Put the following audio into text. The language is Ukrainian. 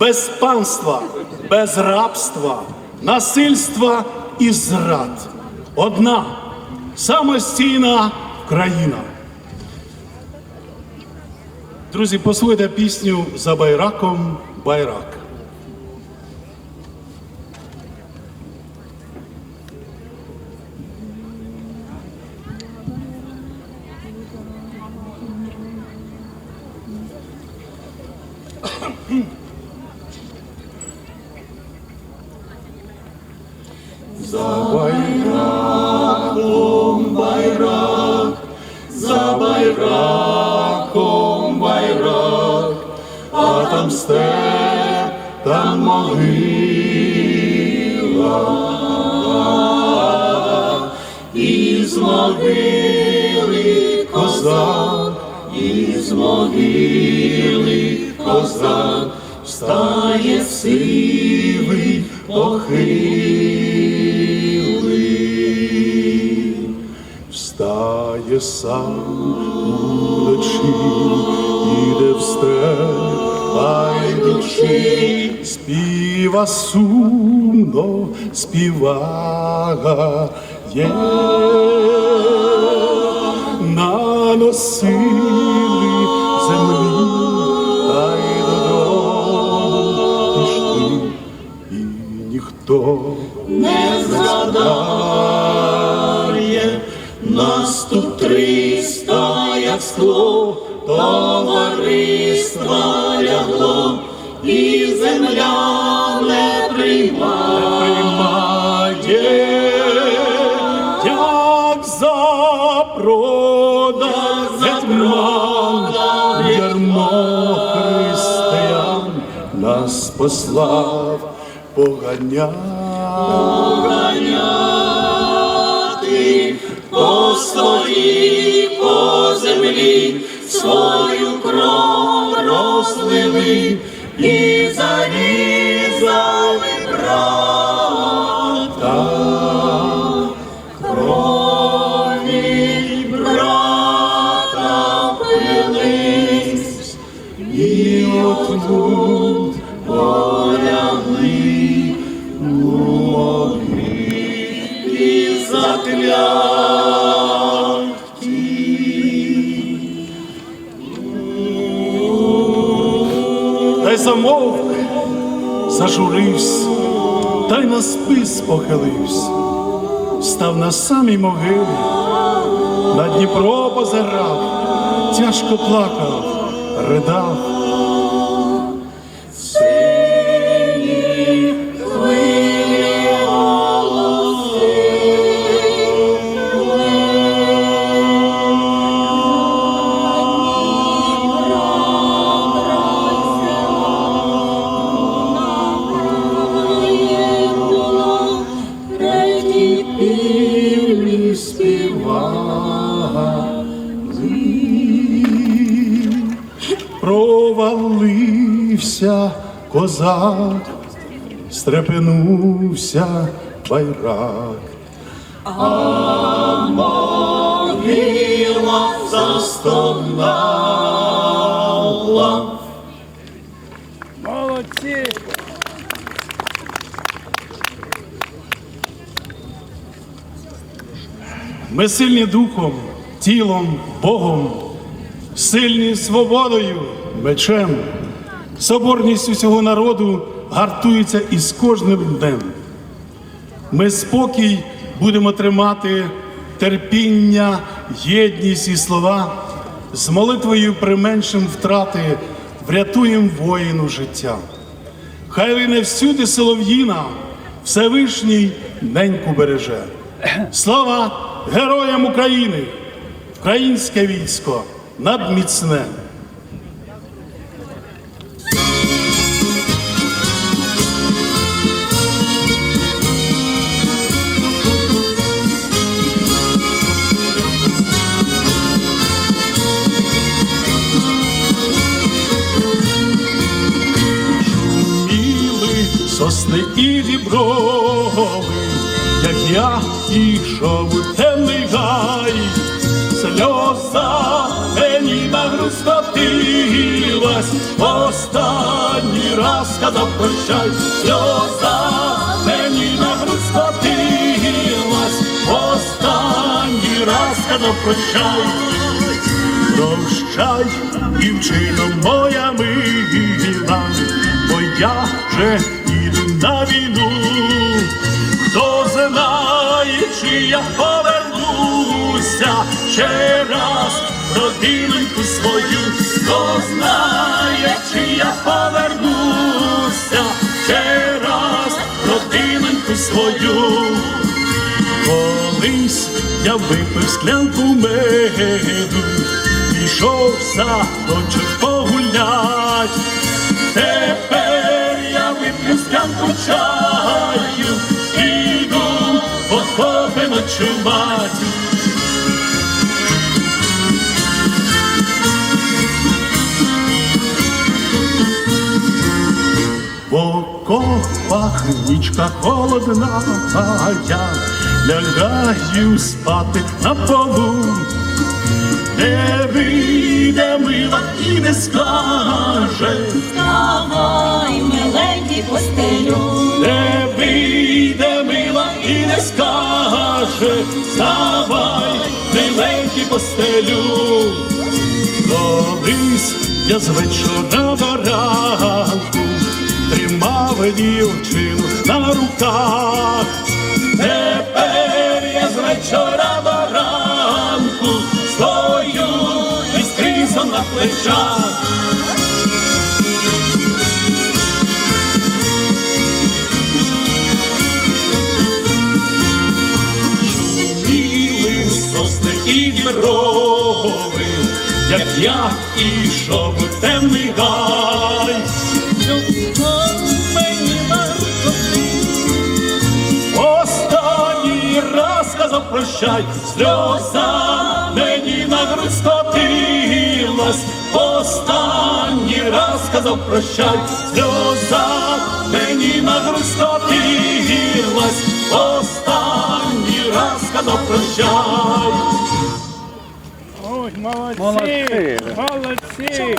без панства, без рабства, насильства і зрад. Одна самостійна країна. Друзі, послухайте пісню за байраком байрак. За байраком байрак, за байраком байрак, а там степ, там могила, із могили козак, із могили козак, встає сивий похилий, встає сам вночі, іде в степ, йдучи, співа сумно, співає. На носили ніхто не згадає, нас тут триста, як скло, товариства лягло, і земля не приймає. як за прода ярмо християн нас послав поганяти. Ганяти по своїй, по землі, свою кров розлили і зарізали замовк, зажурився, та й на спис похилився, став на самій могилі, на Дніпро позирав, тяжко плакав, ридав. Козак, стрепенувся байрак. Могила застогнала. Молодці! Ми сильні духом, тілом, Богом, сильні свободою, мечем, соборність усього народу гартується із кожним днем. Ми спокій будемо тримати, терпіння, єдність і слова, з молитвою применшим втрати, врятуємо воїну життя. Хай лине всюди солов'їна, Всевишній неньку береже. Слава героям України! Українське військо надміцне. І діброви, як я ішов у темний гай, сльоза мені мені на гру скотилась, останній раз сказав прощай, сльоза мені на гру скотилась, останній раз сказав прощай. Прощай, дівчино моя мила, бо я вже іду на війну. Хто знає, чи я повернуся ще раз в родиноньку свою, хто знає, чи я повернуся ще раз в родиноньку свою. Колись я випив склянку меду, пішов в садочок погулять. Тепер вип'ю склянку чаю, іду окопи ночувати. В нічка холодна, а я лягаю спати на полу. Не вийде мила і не скаже, Давай, миленький постелю, не вийде мила і не скаже, вставай, миленький постелю. Колись я з вечора до ранку тримав дівчину на руках. Тепер я з вечора до плечах. Шуміли сосни і діброви, як я ішов у темний гай. Останній раз сказав прощай, сльоза мені на грудь скотилась. Останній раз сказав прощай, сльоза мені на грудь скотилась. Останній раз сказав прощай. Ой, молодці! Молодці!